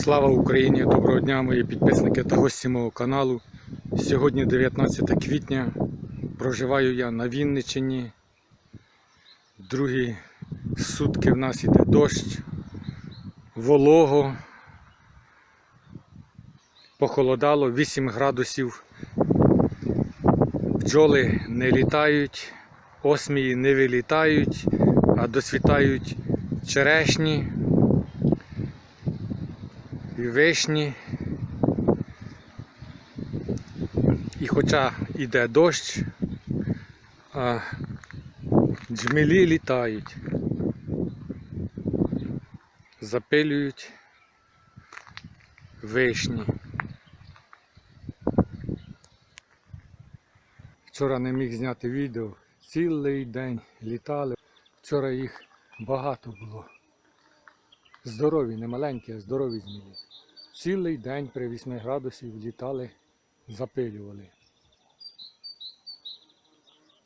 Слава Україні! Доброго дня, мої підписники та гості мого каналу. Сьогодні 19 квітня. Проживаю я на Вінниччині. Другі сутки в нас іде дощ, волого. Похолодало 8 градусів. Бджоли не літають, осмії не вилітають, а досвітають черешні і вишні. І хоча йде дощ, а джмелі літають, запилюють вишні. Вчора не міг зняти відео, цілий день літали. Вчора їх багато було. Здорові, не маленькі, а здорові змії. Цілий день при 8 градусів літали, запилювали.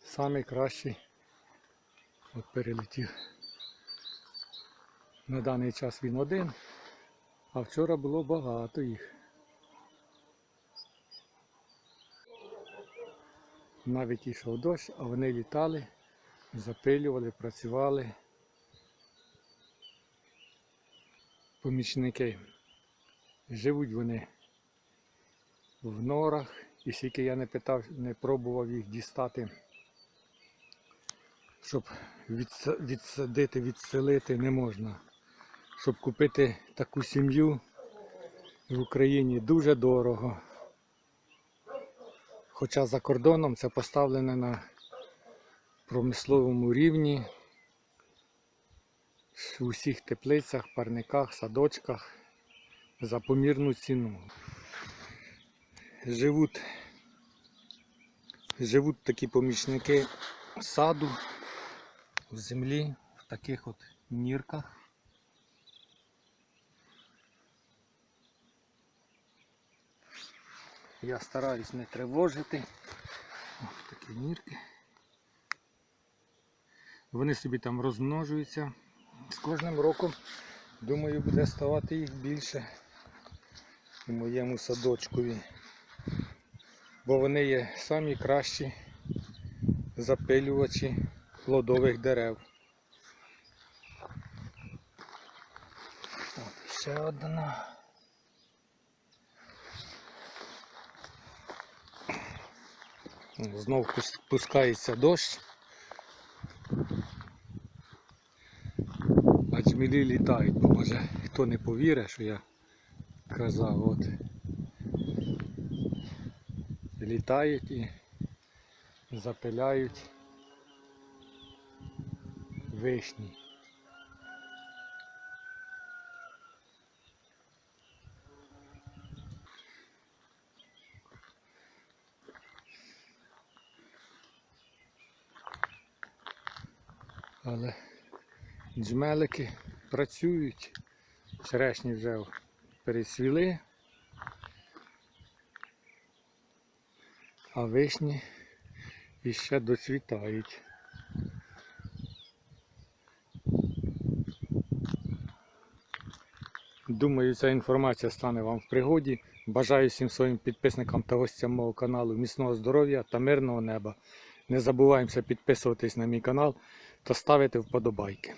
Самий кращий от перелетів. На даний час він один, а вчора було багато їх. Навіть ішов дощ, а вони літали, запилювали, працювали. Помічники. Живуть вони в норах, і скільки я не питав, не пробував їх дістати, щоб відсадити, відселити не можна. Щоб купити таку сім'ю в Україні дуже дорого. Хоча за кордоном це поставлене на промисловому рівні в усіх теплицях, парниках, садочках за помірну ціну. Живуть, живуть такі помічники саду в землі, в таких от нірках. Я стараюсь не тривожити. Ось такі нірки. Вони собі там розмножуються. З кожним роком, думаю, буде ставати їх більше у моєму садочкові. Бо вони є самі кращі запилювачі плодових дерев. От ще одна. Знов пускається дощ. А джмілі літають, бо може хто не повірить, що я казав, от. Літають і запиляють вишні. Але джмелики працюють, черешні вже пересвіли, а вишні іще доцвітають. Думаю, ця інформація стане вам в пригоді. Бажаю всім своїм підписникам та гостям мого каналу міцного здоров'я та мирного неба. Не забуваємося підписуватись на мій канал та ставити вподобайки.